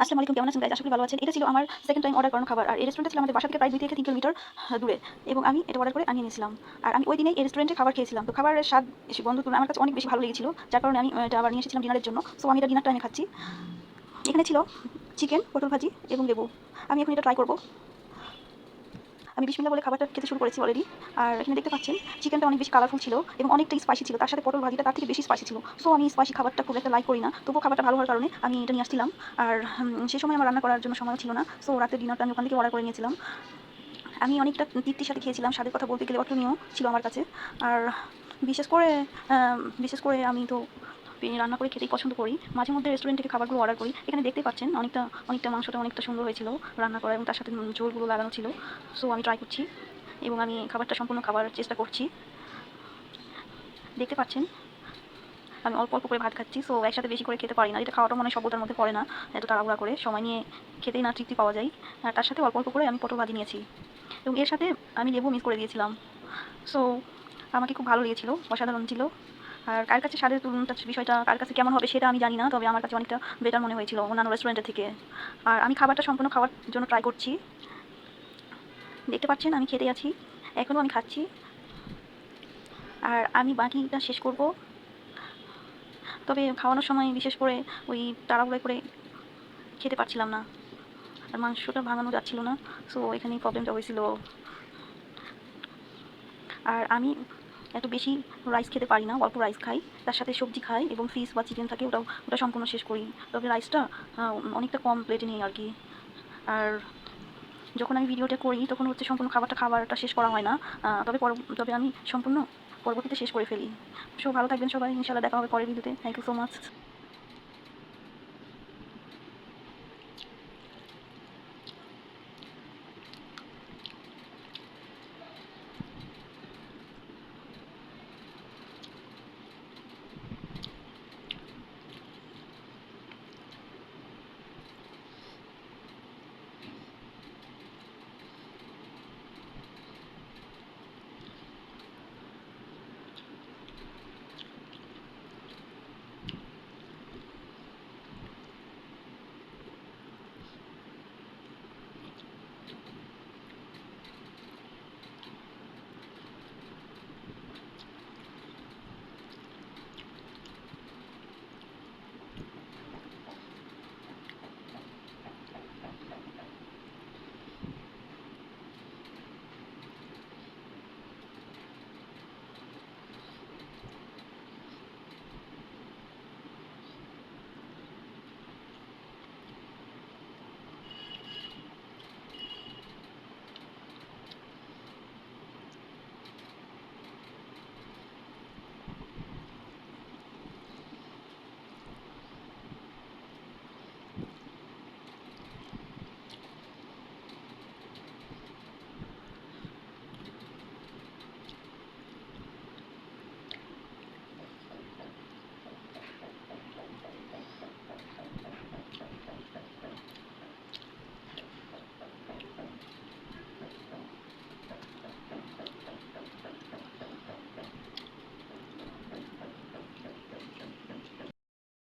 আসসালামু আলাইকুম, কেমন আছেন গাইজ আশা করি ভালো আছেন। এটা ছিল আমার সেকেন্ড টাইম অর্ডার করানো খাবার। আর এই রেস্টুরেন্টটা ছিল আমাদের বাসা থেকে প্রায় দুই থেকে তিন কিলোমিটার দূরে। এবং আমি এটা অর্ডার করে আনিয়ে নিয়েছিলাম। আর আমি ওই দিনেই এই রেস্টুরেন্টে খাবার খেয়েছিলাম। তো খাবারের স্বাদ এসে বন্ধু আমার কাছে অনেক বেশি ভালো লেগেছিল। যার কারণে আমি এটা আবার নিয়ে এসেছিলাম ডিনারের জন্য। সো আমি এটা ডিনারটা আমি খাচ্ছি। এখানে ছিল চিকেন পটল ভাজি এবং লেবু। আমি এখন এটা ট্রাই করব। আমি বিসমিল্লা বলে খাবারটা খেতে শুরু করেছি অলরেডি আর এখানে দেখতে পাচ্ছেন, চিকেনটা অনেক বেশি কালারফুল ছিল এবং অনেকটা স্পাইসি ছিল। তার সাথে পটল ভাজিটা তার থেকে বেশি স্পাইসি ছিল। সো আমি স্পাইসি খাবারটা খুব একটা লাইক করি না। তবুও খাবারটা ভালো হওয়ার কারণে আমি এটা নিয়ে আসছিলাম। আর সেই সময় আমার রান্না করার জন্য সময় ছিল না। সো রাতের ডিনারটা আমি ওখান থেকে অর্ডার করে নিয়েছিলাম। আমি অনেকটা তৃপ্তির সাথে খেয়েছিলাম। স্বাদের কথা বলতে গেলে অর্থনীয় ছিল আমার কাছে। আর, বিশেষ করে বিশেষ করে আমি তো রান্না করে খেতেই পছন্দ করি। মাঝে মধ্যে রেস্টুরেন্ট থেকে খাবারগুলো অর্ডার করি। এখানে দেখতে পাচ্ছেন অনেকটা অনেকটা মাংসটা অনেকটা সুন্দর হয়েছিল রান্না করা এবং তার সাথে ঝোলগুলো লাগানো ছিল। সো আমি ট্রাই করছি এবং আমি খাবারটা সম্পূর্ণ খাবার চেষ্টা করছি। দেখতে পাচ্ছেন, আমি অল্প অল্প করে ভাত খাচ্ছি। সো একসাথে বেশি করে খেতে পারি না। এটা খাওয়াটা মনে সভ্যতার মধ্যে পড়ে না, এত তাড়াহুড়া করে। সময় নিয়ে খেতেই না তৃপ্তি পাওয়া যায়। আর তার সাথে অল্প অল্প করে আমি পটল ভাজি নিয়েছি। এবং এর সাথে আমি লেবু মিস করে দিয়েছিলাম। সো আমাকে খুব ভালো লেগেছিলো, অসাধারণ ছিল। আর কার কাছে স্বাদের বিষয়টা, কার কাছে কেমন হবে সেটা আমি জানি না, তবে আমার কাছে অনেকটা বেটার মনে হয়েছিল অন্যান্য রেস্টুরেন্টের থেকে। আর আমি খাবারটা সম্পূর্ণ খাওয়ার জন্য ট্রাই করছি। দেখতে পাচ্ছেন, আমি খেতে আছি। এখনও আমি খাচ্ছি। আর আমি বাকিটা শেষ করব। তবে খাওয়ানোর সময় বিশেষ করে ওই তাড়াহুড়ো করে খেতে পারছিলাম না। আর মাংসটা ভাঙানো যাচ্ছিল না সো এখানেই প্রবলেমটা হয়েছিল। আর আমি এত বেশি রাইস খেতে পারি না, অল্প রাইস খাই, তার সাথে সবজি খাই এবং ফিস বা চিকেন থাকে, ওটাও, ওটা সম্পূর্ণ শেষ করি। তবে রাইসটা অনেকটা কম প্লেটে নিই আর কি আর যখন আমি ভিডিওটা করি, তখন হচ্ছে সম্পূর্ণ খাবারটা খাবারটা শেষ করা হয় না। তবে পর, তবে আমি সম্পূর্ণ পরবর্তীতে শেষ করে ফেলি। সব ভালো থাকবেন সবাই ইনশাল্লাহ দেখা হবে পরের ভিডিওতে থ্যাংক ইউ সো মাচ